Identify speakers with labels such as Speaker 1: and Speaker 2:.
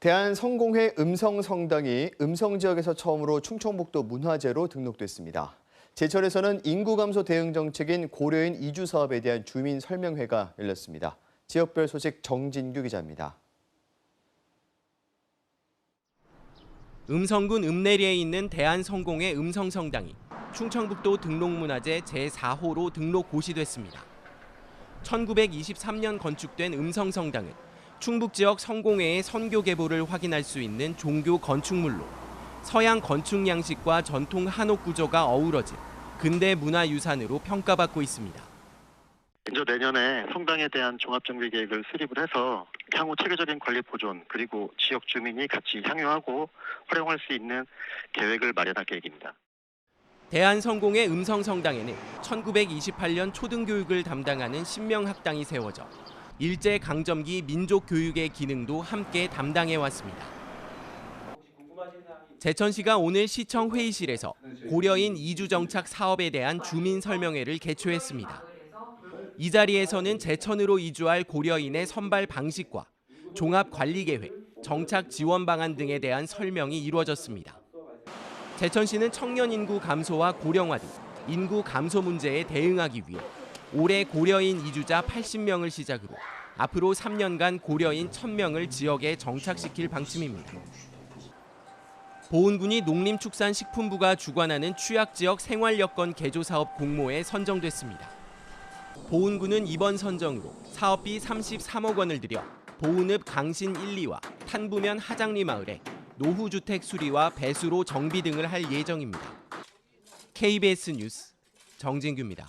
Speaker 1: 대한성공회 음성성당이 음성지역에서 처음으로 충청북도 문화재로 등록됐습니다. 제천에서는 인구 감소 대응 정책인 고려인 이주 사업에 대한 주민 설명회가 열렸습니다. 지역별 소식 정진규 기자입니다.
Speaker 2: 음성군 읍내리에 있는 대한성공회 음성성당이 충청북도 등록문화재 제4호로 등록 고시됐습니다. 1923년 건축된 음성성당은 충북 지역 성공회의 선교 계보를 확인할 수 있는 종교 건축물로 서양 건축 양식과 전통 한옥 구조가 어우러진 근대 문화유산으로 평가받고 있습니다.
Speaker 3: 이제 내년에 성당에 대한 종합정비 계획을 수립을 해서 향후 체계적인 관리 보존 그리고 지역 주민이 같이 향유하고 활용할 수 있는 계획을 마련할 계획입니다.
Speaker 2: 대한성공회 음성성당에는 1928년 초등교육을 담당하는 신명학당이 세워져 일제 강점기 민족 교육의 기능도 함께 담당해 왔습니다. 제천시가 오늘 시청 회의실에서 고려인 이주 정착 사업에 대한 주민 설명회를 개최했습니다. 이 자리에서는 제천으로 이주할 고려인의 선발 방식과 종합 관리 계획, 정착 지원 방안 등에 대한 설명이 이루어졌습니다. 제천시는 청년 인구 감소와 고령화 등 인구 감소 문제에 대응하기 위해 올해 고려인 이주자 80명을 시작으로 앞으로 3년간 고려인 1000명을 지역에 정착시킬 방침입니다. 보은군이 농림축산식품부가 주관하는 취약지역 생활여건 개조 사업 공모에 선정됐습니다. 보은군은 이번 선정으로 사업비 33억 원을 들여 보은읍 강신 1, 2와 탄부면 하장리 마을에 노후주택 수리와 배수로 정비 등을 할 예정입니다. KBS 뉴스 정진규입니다.